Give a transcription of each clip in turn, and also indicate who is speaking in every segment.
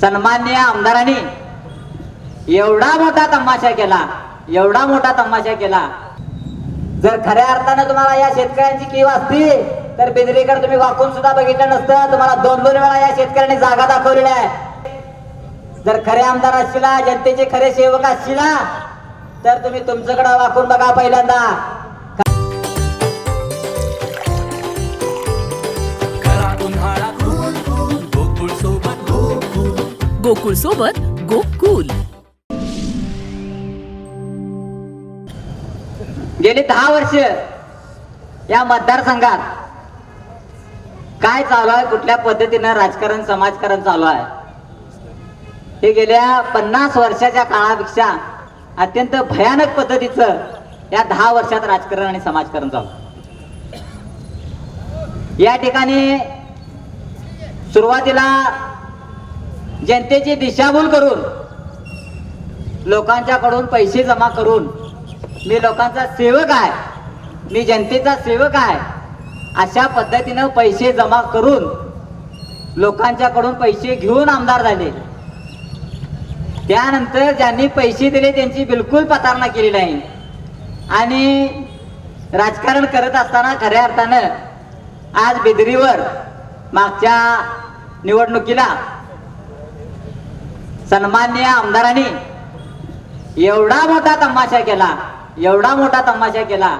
Speaker 1: सन्मान्य आमदारांनी एवढा मोठा तमाशा केला एवढा मोठा तमाशा केला. जर खऱ्या अर्थानं तुम्हाला या शेतकऱ्यांची कीव असती तर बिदरीकडे तुम्ही वाकून सुद्धा बघितलं नसतं. तुम्हाला दोन दोन वेळा या शेतकऱ्यांनी जागा दाखवलेल्या आहे. जर खरे आमदार असशिला जनतेचे खरे सेवक असशिला तर तुम्ही तुमच्याकडे वाकून बघा पहिल्यांदा.
Speaker 2: गोकुळ सोबत
Speaker 3: गोकुल.
Speaker 1: गेली दहा वर्ष या मतदारसंघात काय चालू आहे कुठल्या पद्धतीनं राजकारण समाजकारण चालू आहे? हे गेल्या पन्नास वर्षाच्या काळापेक्षा अत्यंत भयानक पद्धतीचं या दहा वर्षात राजकारण आणि समाजकारण चालू या ठिकाणी सुरुवातीला जनतेची दिशाभूल करून लोकांच्याकडून पैसे जमा करून मी लोकांचा सेवक आहे मी जनतेचा सेवक आहे अशा पद्धतीनं पैसे जमा करून लोकांच्याकडून पैसे घेऊन आमदार झाले. त्यानंतर ज्यांनी पैसे दिले त्यांची बिलकुल पतारणा केली नाही. आणि राजकारण करत असताना खऱ्या अर्थानं आज बिदरीवर मागच्या निवडणुकीला सन्मान्य आमदारांनी एवढा मोठा तमाशा केला एवढा मोठा तमाशा केला.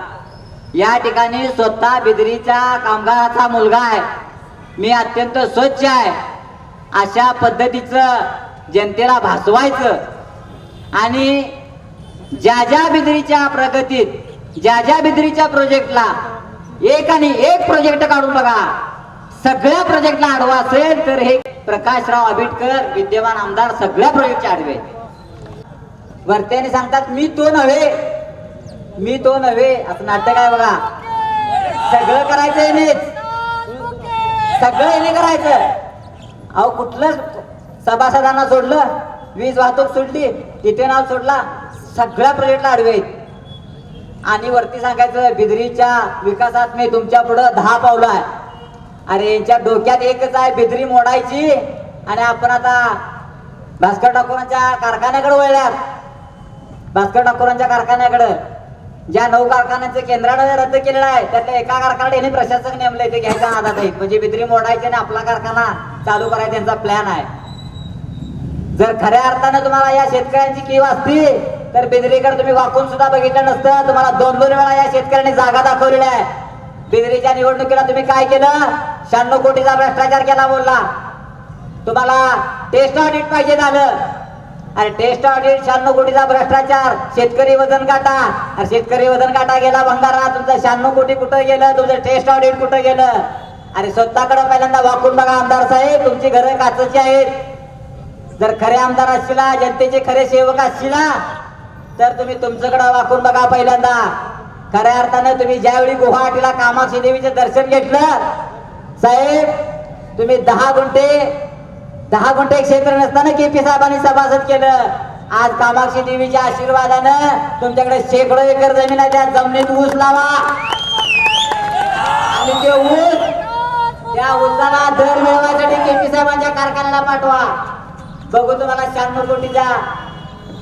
Speaker 1: या ठिकाणी स्वतः बिदरीच्या कामगाराचा मुलगा आहे. मी अत्यंत स्वच्छ आहे. अशा पद्धतीचं जनतेला भासवायचं आणि ज्या ज्या बिदरीच्या प्रगतीत ज्या ज्या बिदरीच्या प्रोजेक्टला एक आणि एक प्रोजेक्ट काढून बघा. सगळ्या प्रोजेक्टला आडवा असेल तर हे प्रकाशराव आंबेडकर विद्यमान आमदार सगळ्या प्रोजेक्टचे आडवे. वरत्याने सांगतात मी तो नव्हे. मी तो नव्हे. असं नाटक आहे बघा. सगळं करायचं येणेच सगळं येणे करायचं. अहो कुठलं सभासदांना सोडलं? वीज वाहतूक सोडली तिथे नाव सोडला. सगळ्या प्रोजेक्टला आडवे आणि वरती सांगायचं बिदरीच्या विकासात मी तुमच्या पुढं दहा पावलं आहे. अरे यांच्या डोक्यात एकच आहे बिदरी मोडायची. आणि आपण आता भास्कर ठाकूरांच्या कारखान्याकडे वळल्यात भास्कर ठाकूरांच्या कारखान्याकडे. ज्या नऊ कारखान्यांचं केंद्राने रद्द केलेलं आहे त्यातल्या एका कारखान्यात यांनी प्रशासक नेमलंय ते घ्यायचा आधार आहे म्हणजे बिदरी मोडायची आणि आपला कारखाना चालू करायचा त्यांचा प्लॅन आहे. जर खऱ्या अर्थानं तुम्हाला या शेतकऱ्यांची कीव असती तर बिदरीकडे तुम्ही वाकून सुद्धा बघितलं नसतं. तुम्हाला दोन दोन वेळा या शेतकऱ्यांनी जागा दाखवलेल्या आहे. बिदरीच्या निवडणुकीला तुम्ही काय केलं? शहाण्णव कोटीचा भ्रष्टाचार केला बोलला. तुम्हाला टेस्ट ऑडिट पाहिजे झालं. अरे टेस्ट ऑडिट शहाण्णव कोटीचा भ्रष्टाचार. शेतकरी वजन काटा. अरे शेतकरी वजन काटा गेला भंगारा. तुमचं शहाण्णव कोटी कुठं गेलं? तुमचं टेस्ट ऑडिट कुठं गेलं? अरे स्वतःकडे पहिल्यांदा वाकून बघा आमदार साहेब. तुमची घरं काचची आहेत. जर खरे आमदार असशिला जनतेचे खरे सेवक असशिला तर तुम्ही तुमच्याकडे वाकून बघा पहिल्यांदा. खऱ्या अर्थानं तुम्ही ज्यावेळी गुवाहाटीला कामाक्षी देवीचं दर्शन घेतलं साहेब तुम्ही दहा गुंठे दहा गुंठे क्षेत्र नसताना के पी साहेबांनी सभासद केलं. आज कामाक्षी देवीच्या आशीर्वादानं तुमच्याकडे शेकडो एकर जमीन आहे त्या जमिनीत ऊस लावा. आणि ते ऊस त्या ऊसाला दर मिळवण्यासाठी के पी साहेबांच्या कारखान्याला पाठवा. बघू तुम्हाला शहाण्णव कोटीचा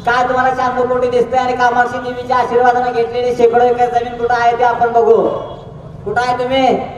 Speaker 1: काय तुम्हाला शहाण्णव कोटी दिसतंय आणि कामाक्षी देवीच्या आशीर्वादाने घेतलेली शेकडो एकर जमीन कुठं आहे ते आपण बघू. कुठं आहे तुम्ही?